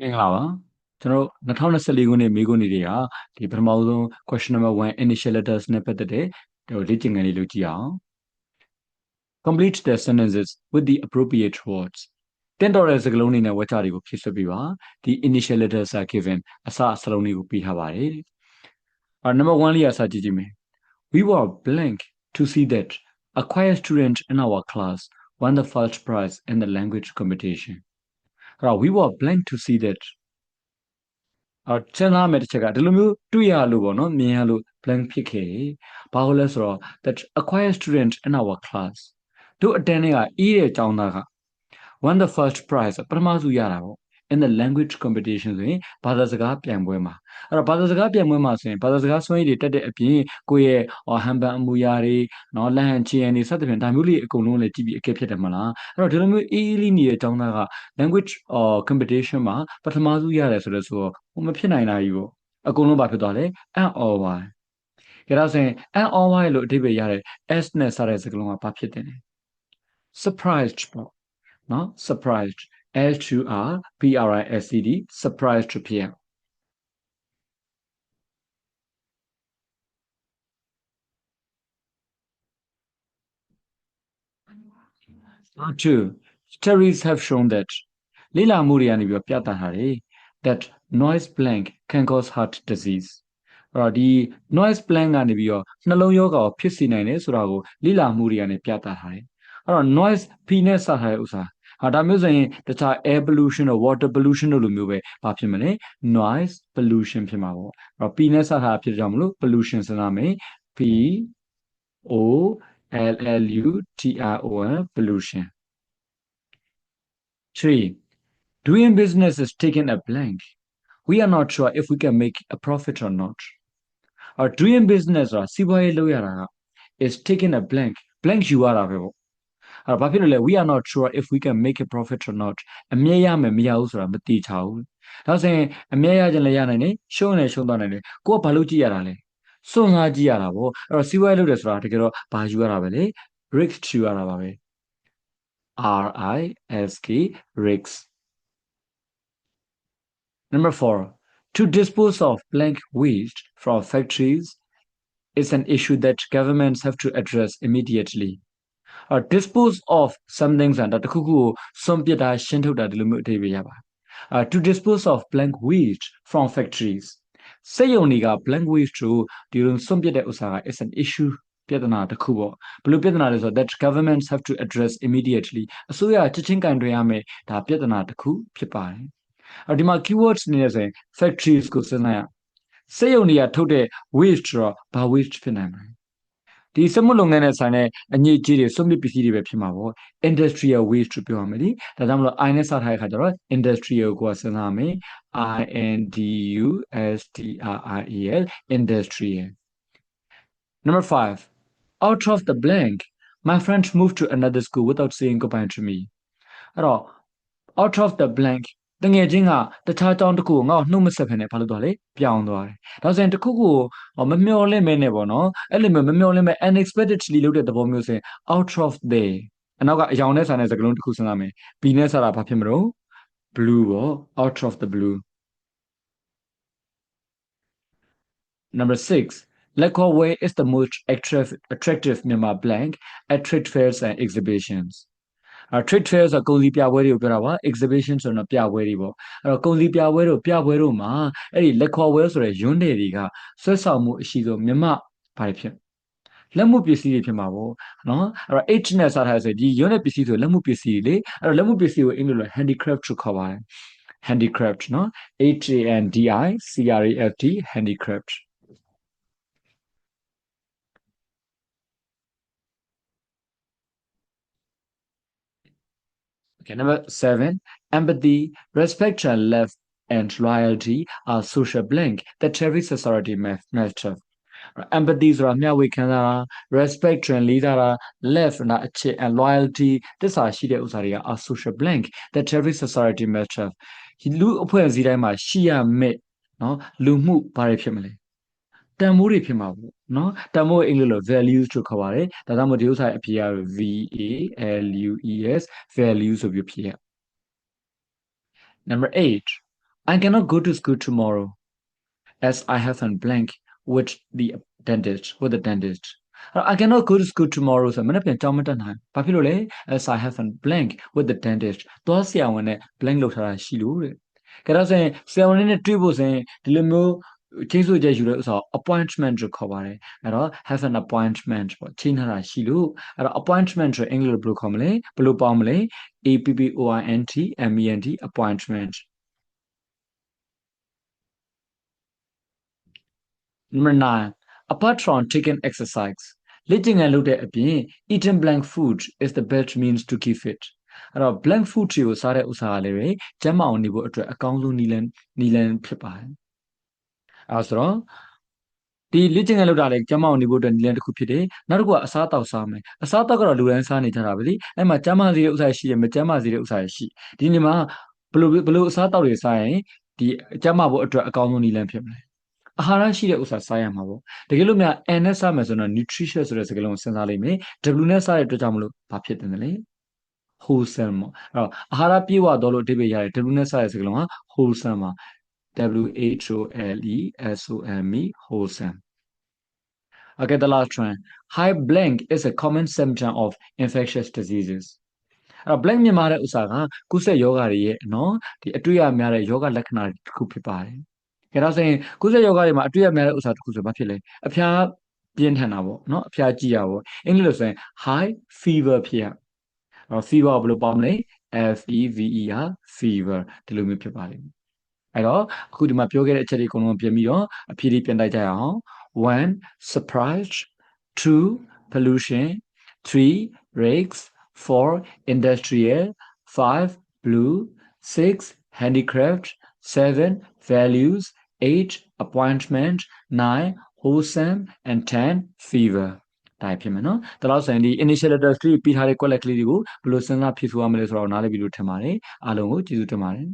မင်္ဂလာပါကျွန်တော်တို့2024ခုနှစ်မေခွန်းတွေကဒီပထမဆုံး question number 1 initial letters နဲ့ပတ်သက်တဲ့ဟိုလေ့ကျင့်ခန်းလေးလုပ်ကြည့်အောင် complete the sentences with the appropriate words တင်တော်တဲ့စကားလုံးတွေနဲ့ဝါကျတွေကိုဖြည့်ဆွတ်ပြီးပါဒီ initial letters are given အစအစလုံးတွေကိုပြီးထားပါတယ်အာ number 1လေးအစကြည့်ကြည့်မယ် we were blank to see that a quiet student in our class won the first prize in the language competition အဲ့တော့ we were blank to see that အော်စဉ်းစားမယ်တစ်ချက်ကဒီလိုမျိုးတွေ့ရလို့ပေါ့နော်မြင်ရလို့ blank ဖြစ်ခဲ့တယ်ဘာလို့လဲဆိုတော့ that a quiet student in our class တို့အတန်းတွေကအေးတဲ့ကျောင်းသားက won the first prize ပထမဆုရတာပေါ့ in the language competition ဆိုရင်ဘာသာစကားပြိုင်ပွဲမှာအဲ့တော့ဘာသာစကားပြိုင်ပွဲမှာဆိုရင်ဘာသာစကားစွမ်းရည်တွေတက်တဲ့အပြင်ကိုယ့်ရဲ့ဟန်ပန်အမူအရာတွေနော်လဟန်ချီယန်တွေစသဖြင့်ဒါမျိုးလေးအကုန်လုံးလည်းကြည့်ပြီးအကဲဖြစ်တယ်မလားအဲ့တော့ဒီလိုမျိုးအေးအေးလေးနေတဲ့အကြောင်းသားက language competition မှာပထမဆုံးရတယ်ဆိုတော့ဆိုတော့ဟိုမဖြစ်နိုင်တာကြီးပေါ့အကုန်လုံးဘာဖြစ်သွားလဲအံ့ဩပါကြဒါဆိုရင်အံ့ဩပါလို့အဓိပ္ပာယ်ရတဲ့ s နဲ့စတဲ့စကားလုံးကဘာဖြစ်တယ်လဲ surprised ပေါ့နော် surprised S to R P R I S C D surprised ဖြစ်ရ Two studies have shown that လေ့လာမှုတွေကနေပြီးပြသထားတယ် that noise blank can cause heart disease အဲ့တော့ဒီ noise blank ကနေပြီးတော့နှလုံးရောဂါကိုဖြစ်စေနိုင်တယ်ဆိုတာကိုလေ့လာမှုတွေကနေပြသထားတယ်အဲ့တော့ noise P နဲ့စထားတဲ့ဥစ္စာ ဟာဒါမျိုးဆိုရင်တခြား air pollution တို့ water pollution တို့လိုမျိုးပဲဘာဖြစ်မလဲ noise pollution ဖြစ်မှာပေါ့အဲ့တော့ P နဲ့စထားတာဖြစ်ကြမလို့ pollution စဉ်းစားမယ် P O L L U T I O N pollution 3 doing business is taking a blank we are not sure if we can make a profit or not or doing business ဆိုတာစီးပွားရေးလုပ်ရတာက is taking a blank blank ယူရတာပဲပေါ့ အဲ့တော့ဘာဖြစ်လို့လဲ we are not sure if we can make a profit or not အမြဲရမယ်မရဘူးဆိုတာမသိချဘူးဒါဆိုရင်အမြဲရခြင်းလည်းရနိုင်တယ်ရှုံးလည်းရှုံးသွားနိုင်တယ်ကိုကဘာလို့ကြည့်ရတာလဲစွန့်စားကြည့်ရတာပေါ့အဲ့တော့စီးပွားရေးလုပ်တယ်ဆိုတာတကယ်တော့ဘာယူရတာပဲလေ risk ယူရတာပါပဲ R I S K risks Number 4 to dispose of blank waste from factories is an issue that governments have to address immediately or dispose of something ဆိုတာတခုခုကိုစွန့်ပစ်တာရှင်းထုတ်တာဒီလိုမျိုးအဓိပ္ပာယ်ရပါ uh, to dispose of blank waste from factories စက်ရုံတွေက blank waste ကိုဒီလိုစွန့်ပစ်တဲ့ဥစ္စာက is an issue ပြဿနာတစ်ခုပေါ့ဘယ်လိုပြဿနာလဲဆိုတော့ that governments have to address immediately အစိုးရချက်ချင်းကင်တွင်ရမယ်ဒါပြဿနာတစ်ခုဖြစ်ပါတယ်အဲ့ဒီမှာ keywords အနေနဲ့ဆိုရင် factories ကိုစဉ်းစားရစက်ရုံတွေကထုတ်တဲ့ waste တော့ဘာ waste ဖြစ်နိုင်မလဲ ဒီစက်မှုလုပ်ငန်းနဲ့ဆိုင်တဲ့အညစ်အကြေးတွေစွန့်ပစ်ပစ္စည်းတွေပဲဖြစ်မှာပေါ့ industrial waste လို့ပြောရမယ်ဒီဒါကြောင့်မလို့ i နဲ့စထားတဲ့ခါကျတော့ industrial ကိုစဉ်းစားမယ် i n d u s t r i e l industrial number 5 out of the blank my friend moved to another school without saying goodbye to me အဲ့တော့ out of the blank တငယ်ချင်းကတခြားကြောင်းတစ်ခုကိုငါ့ကိုနှုတ်မဆက်ဖ ೇನೆ ဘာလို့သွားလဲပြောင်းသွားတယ်။ဒါဆိုရင်တစ်ခုခုကိုမမျော်လင့်မဲနဲ့ပေါ့နော်။အဲ့လိုမျိုးမမျော်လင့်မဲ unexpectedly လုပ်တဲ့သဘောမျိုးဆိုရင် out of the အနောက်ကအယောင်နဲ့ဆိုင်တဲ့စကားလုံးတစ်ခုစဉ်းစားမယ်။ B နဲ့ဆက်တာဘာဖြစ်မလို့ blue ပေါ့ out of the blue Number 6 Lekwawe is the most attractive attractive Myanmar blank at trade fairs and exhibitions. အဲ trade fair ဆိုကုန်စည်ပြပွဲတွေကိုပြောတာပါ exhibition ဆိုတော့ပြပွဲတွေပေါ့အဲ့တော့ကုန်စည်ပြပွဲတို့ပြပွဲတို့မှာအဲ့ဒီလက်ခေါ်ဝဲဆိုတဲ့ရွန်းတယ်တွေကဆွဲဆောင်မှုအရှိဆုံးမြမဘာတွေဖြစ်လက်မှုပစ္စည်းတွေဖြစ်မှာပေါ့နော်အဲ့တော့ H နဲ့စားထားဆိုဒီရွန်းတဲ့ပစ္စည်းဆိုလက်မှုပစ္စည်းလေအဲ့တော့လက်မှုပစ္စည်းကိုအင်္ဂလိပ်လို handicraft လို့ခေါ်ပါတယ် handicraft နော် H A N D I C R A F T handicraft Okay, number seven, empathy, respect and love and loyalty are social blank that every society matter. Empathy ဆိုတာမျှဝေခံစားတာ respect and လေးစားတာ love နာအချစ် and loyalty တစ္ဆာရှိတဲ့ဥစ္စာတွေက are social blank that every society matter. လူအဖွဲ့အစည်းတိုင်းမှာရှိရမယ့်နော်လူမှုဘာတွေဖြစ်မလဲ တန်မိုးတွေဖြစ်မှာပေါ့နော်တန်မိုးအင်္ဂလိပ်လို values လို့ခေါ်ပါတယ်ဒါကြောင့်မို့ဒီဥစ္စာအဖြေရ V A L U E S value ဆိုပြီးဖြေရ Number 8 I cannot go to school tomorrow as I have an blank with the dentist with the dentist အဲ့တော့ I cannot go to school tomorrow ဆိုမနေ့ပြန်ကြောင်းမတက်နိုင်ဘာဖြစ်လို့လဲ as I have an blank with the dentist သွားဆရာဝန်နဲ့ blank လောက်ထားတာရှိလို့တဲ့ကြတော့ဆိုရင်ဆရာဝန်နဲ့တွေ့ဖို့ဆိုရင်ဒီလိုမျိုး ချင်းဆိုချက်ယူတဲ့ဥစ္စာ appointment လို့ခေါ်ပါတယ်အဲ့တော့ have an appointment ပေါ့ချိန်ထားတာရှိလို့အဲ့တော့ appointment ဆိုအင်္ဂလိပ်လိုဘယ်လိုခေါ်မလဲဘယ်လိုပေါင်းမလဲ A P P O I N T M E N T appointment Number 9 apart from taking exercise လေ့ကျင့်ခန်းလုပ်တဲ့အပြင် eating blank food is the best means to keep fit အဲ့တော့ blank food တွေကိုစားတဲ့ဥစ္စာကလည်းပဲကျန်းမာအောင်နေဖို့အတွက်အကောင်းဆုံးနည်းလမ်းနည်းလမ်းဖြစ်ပါတယ် အဲ့ဆိုတော့ဒီလေ့ကျင့်ခန်းလုပ်တာလည်းကျန်းမာအောင်နေဖို့အတွက်နည်းလမ်းတစ်ခုဖြစ်တယ်နောက်တစ်ခုကအစားအသောက်စားမယ်အစားအသောက်ကတော့လူတိုင်းစားနေကြတာပဲလေအဲ့မှာကျန်းမာစေတဲ့ဥစ္စာရှိရမကျန်းမာစေတဲ့ဥစ္စာရှိဒီနေ့မှာဘယ်လိုဘယ်လိုအစားအသောက်တွေစားရင်ဒီကျန်းမာဖို့အတွက်အကောင်းဆုံးနည်းလမ်းဖြစ်မလဲအာဟာရရှိတဲ့ဥစ္စာစားရမှာပေါ့တကယ်လို့များ N နဲ့စားမယ်ဆိုတော့ nutritious ဆိုတဲ့စကားလုံးကိုစဉ်းစားလိုက်မယ် W နဲ့စားတဲ့အတွက်ကြောင့်မလို့ဘာဖြစ်တယ်လဲ wholesome ပေါ့အဲ့တော့အာဟာရပြည့်ဝတော့လို့အဓိပ္ပာယ်ရတယ် W နဲ့စားတဲ့စကားလုံးက wholesome ပါ W H O L E S O M E wholesome Okay the last one high blank is a common symptom of infectious diseases အဲ့တော့ blank မြန်မာတဲ့ဥစ္စာကကုသယောဂါတွေရဲ့နော်ဒီအတွေ့အများတဲ့ယောဂလက္ခဏာတစ်ခုဖြစ်ပါတယ်။ဒါတော့ဆိုရင်ကုသယောဂါတွေမှာအတွေ့အများတဲ့ဥစ္စာတစ်ခုဆိုဘာဖြစ်လဲအဖျားပြင်းထန်တာပေါ့နော်အဖျားကြီးရပေါ့အင်္ဂလိပ်လိုဆိုရင် high fever ဖြစ်ရ။အဲ့ fever ဘယ်လိုပေါမလဲ F E V E R fever ဒီလိုမျိုးဖြစ်ပါလိမ့်မယ်။ အဲ့တော့အခုဒီမှာပြောခဲ့တဲ့အချက်တွေအကုန်လုံးပြင်ပြီးတော့အဖြေတွေပြန်တိုက်ကြရအောင်။1 surprise 2 pollution 3 rakes 4 industrial 5 blue 6 handicraft 7 values 8 appointment 9 wholesome and 10 fever ဒါဖြစ်မယ်နော်ဒါလို့ဆိုရင်ဒီ initial letter 3ပြီးထားတဲ့ quality ကလေးတွေကိုဘယ်လိုစဉ်းစားဖြည့်ဆို့ရမလဲဆိုတော့နားလည်ပြီလို့ထင်ပါတယ်အားလုံးကိုကျေးဇူးတင်ပါတယ်